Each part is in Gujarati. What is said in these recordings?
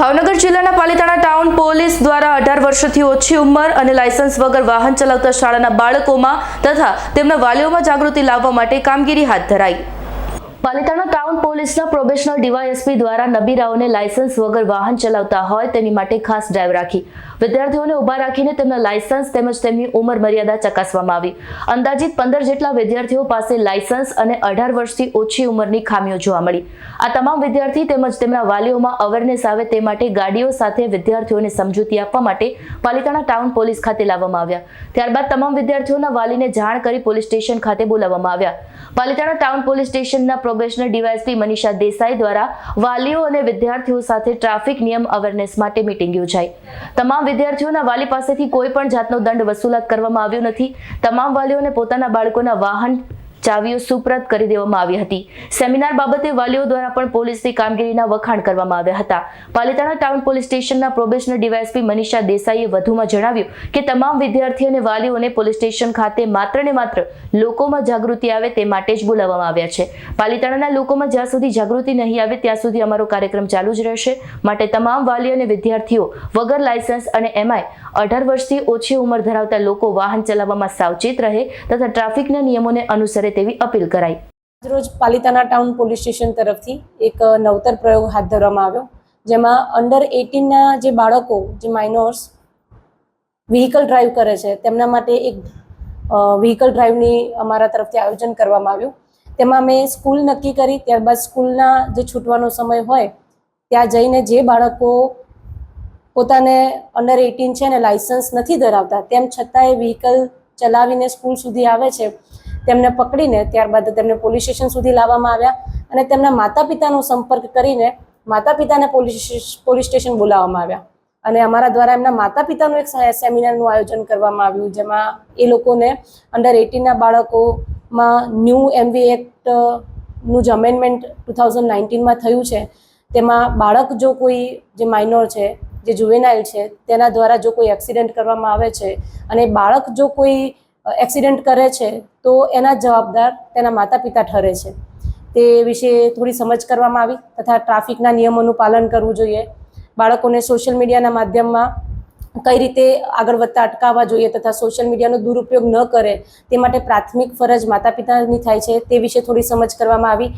ભાવનગર જિલ્લાના પાલિતાણા ટાઉન પોલીસ દ્વારા અઢાર વર્ષથી ઓછી ઉંમર અને લાયસન્સ વગર વાહન ચલાવતા શાળાના બાળકોમાં તથા તેમના વાલીઓમાં જાગૃતિ લાવવા માટે કામગીરી હાથ ધરાઈ. પાલિતાણા ટાઉન પોલીસના પ્રોબેશનલ ડીવાયએસપી દ્વારા નબીરાઓને લાયસન્સ વગર વાહન ચલાવતા હોય તેની માટે ખાસ ડ્રાઈવ રાખી. વિદ્યાર્થીઓને ઊભા રાખીને તેમના લાયસન્સ તેમજ તેમની ઉંમર મર્યાદા ચકાસવામાં આવી. અંદાજિત પંદર જેટલા વિદ્યાર્થીઓ પાસે લાયસન્સ અને અઢાર વર્ષથી ઓછી ઉંમરની ખામીઓ જોવા મળી. આ તમામ વિદ્યાર્થી તેમજ તેમના વાલીઓમાં અવેરનેસ આવે તે માટે ગાડીઓ સાથે વિદ્યાર્થીઓને સમજૂતી આપવા માટે પાલિતાણા ટાઉન પોલીસ ખાતે લાવવામાં આવ્યા. ત્યારબાદ તમામ વિદ્યાર્થીઓના વાલીને જાણ કરી પોલીસ સ્ટેશન ખાતે બોલાવવામાં આવ્યા. પાલિતાણા ટાઉન પોલીસ સ્ટેશનના પ્રોબેશનર ડીવાયએસપી મનીષા દેસાઈ દ્વારા વાલીઓ અને વિદ્યાર્થીઓ સાથે ટ્રાફિક નિયમ અવેરનેસ માટે મીટિંગ યોજાઈ. તમામ વિદ્યાર્થીઓના વાલી પાસેથી કોઈ પણ જાતનો દંડ વસૂલાત કરવામાં આવ્યો નથી. તમામ વાલીઓને પોતાના બાળકોના વાહન ચાવીઓ સુપ્રત કરી દેવામાં આવી હતી. સેમિનાર બાબતે વાલીઓ દ્વારા પણ પોલીસની કામગીરીના વખાણ કરવામાં આવ્યા હતા. પાલિતાણા ટાઉન પોલીસ સ્ટેશનના પ્રોબેશનર ડીવાયએસપી મનીષા દેસાઈએ વધુમાં જણાવ્યું કે તમામ વિદ્યાર્થી અને વાલીઓને પોલીસ સ્ટેશન ખાતે માત્ર ને માત્ર લોકોમાં જાગૃતિ આવે તે માટે જ બોલાવવામાં આવ્યા છે. પાલિતાણાના લોકોમાં જ્યાં સુધી જાગૃતિ નહીં આવે ત્યાં સુધી અમારો કાર્યક્રમ ચાલુ જ રહેશે. માટે તમામ વાલી અને વિદ્યાર્થીઓ વગર લાયસન્સ અને એમઆઈ અઢાર વર્ષથી ઓછી ઉંમર ધરાવતા લોકો વાહન ચલાવવામાં સાવચેત રહે તથા ટ્રાફિકના નિયમોને અનુસરે તેવી અપીલ કરાઈ. રોજ પાલિતાના ટાઉન પોલીસ સ્ટેશન તરફથી એક નવતર પ્રયોગ હાથ ધરવામાં આવ્યો, જેમાં અંડર એટીનના જે બાળકો, જે માઇનોર્સ વ્હીકલ ડ્રાઈવ કરે છે, તેમના માટે એક વ્હીકલ ડ્રાઈવની અમારા તરફથી આયોજન કરવામાં આવ્યું. તેમાં મેં સ્કૂલ નક્કી કરી, ત્યારબાદ સ્કૂલના જે છૂટવાનો સમય હોય, ત્યાં જઈને જે બાળકો પોતાને અંડર એટીન છે અને લાઇસન્સ નથી ધરાવતા, તેમ છતાંય વ્હીકલ ચલાવીને સ્કૂલ સુધી આવે છે તેમને પકડીને ત્યારબાદ તેમને પોલીસ સ્ટેશન સુધી લાવવામાં આવ્યા અને તેમના માતા પિતાનો સંપર્ક કરીને માતા પિતાને પોલીસ પોલીસ સ્ટેશન બોલાવવામાં આવ્યા. અને અમારા દ્વારા એમના માતા પિતાનું એક સેમિનારનું આયોજન કરવામાં આવ્યું, જેમાં એ લોકોને અંડર એટીનના બાળકોમાં ન્યૂ એમવી એક્ટનું જ અમેન્ડમેન્ટ ટુ થાઉઝન્ડ નાઇન્ટીનમાં થયું છે. તેમાં બાળક જો કોઈ, જે માઇનોર છે, જે જુવેનાઇલ છે, તેના દ્વારા જો કોઈ એક્સિડન્ટ કરવામાં આવે છે અને બાળક જો કોઈ એક્સિડન્ટ કરે છે, તો એના જવાબદાર તેના માતા પિતા ઠરે છે. તે વિશે થોડી સમજ કરવામાં આવી તથા ટ્રાફિકના નિયમોનું પાલન કરવું જોઈએ. બાળકોને સોશિયલ મીડિયાના માધ્યમમાં કઈ રીતે આગળ વધતા અટકાવવા જોઈએ તથા સોશિયલ મીડિયાનો દુરુપયોગ ન કરે તે માટે પ્રાથમિક ફરજ માતા પિતાની થાય છે તે વિશે થોડી સમજ કરવામાં આવી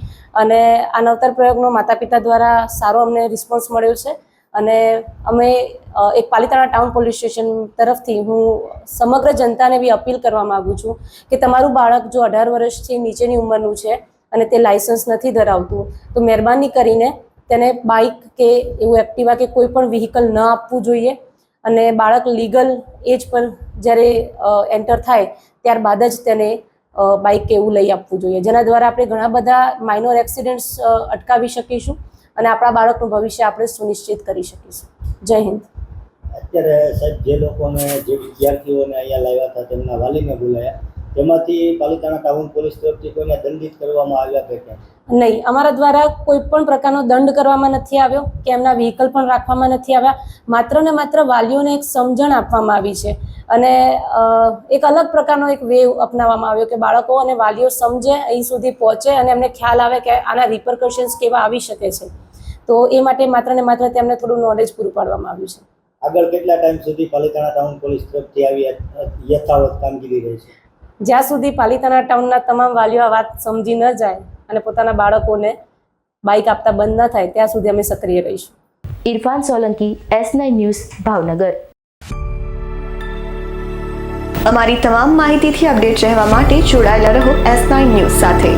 અને આ નવતર પ્રયોગનો માતા પિતા દ્વારા સારો અમને રિસ્પોન્સ મળ્યો છે. અને અમે એક પાલિતાણા ટાઉન પોલીસ સ્ટેશન તરફથી હું સમગ્ર જનતાને એવી અપીલ કરવા માગું છું કે તમારું બાળક જો અઢાર વર્ષથી નીચેની ઉંમરનું છે અને તે લાયસન્સ નથી ધરાવતું, તો મહેરબાની કરીને તેને બાઇક કે એવું એક્ટિવા કે કોઈ પણ વ્હીકલ ન આપવું જોઈએ અને બાળક લીગલ એજ પર જ્યારે એન્ટર થાય ત્યારબાદ જ તેને બાઇક એવું લઈ આપવું જોઈએ. જેના દ્વારા આપણે ઘણા બધા માઇનોર એક્સિડન્ટ્સ અટકાવી શકીશું. અને આપણા બાળકનું ભવિષ્ય આપણે સુનિશ્ચિત કરી શકીશું. જય હિન્દ. અત્યારે સાહેબ જે લોકોને જે વિદ્યાર્થીઓને અહીંયા લાવ્યા હતા તેમના વાલીને બોલાયા. તેમાંથી પાલિતાણા ટાઉન પોલીસ તરફથી કોઈને દંડિત કરવામાં આવ્યા કે કેમ? નહીં અમારા દ્વારા કોઈ પણ પ્રકારનો દંડ કરવામાં નથી આવ્યો કે એમના વ્હીકલ પણ રાખવામાં નથી આવ્યા. માત્ર ને માત્ર વાલીઓને એક સમજણ આપવામાં આવી છે. અને એક અલગ પ્રકારનો એક વેવ અપનાવવામાં આવ્યો કે બાળકો અને વાલીઓ સમજે અહીં સુધી પહોંચે અને એમને ખ્યાલ આવે કે આના રિપરકશન્સ કેવા આવી શકે છે. તો એ માટે માત્ર ને માત્ર તેમને થોડું નોલેજ પૂરું પાડવામાં આવ્યું છે. આગળ કેટલા ટાઈમ સુધી પાલિતાણા ટાઉન પોલીસ તરફથી આવી યથાવત કામગીરી રહેશે જ્યાં સુધી પાલિતાણા ટાઉનના તમામ વાલીઓ આ વાત સમજી ન જાય અને પોતાના બાળકોને બાઇક આપતા બંધ ન થાય ત્યાં સુધી અમે સક્રિય રહીશું. Irfan Solanki S nine news Bhavnagar. અમારી તમામ માહિતીથી અપડેટ રહેવા માટે જોડાયેલા રહો એસ નાઇન ન્યૂઝ સાથે.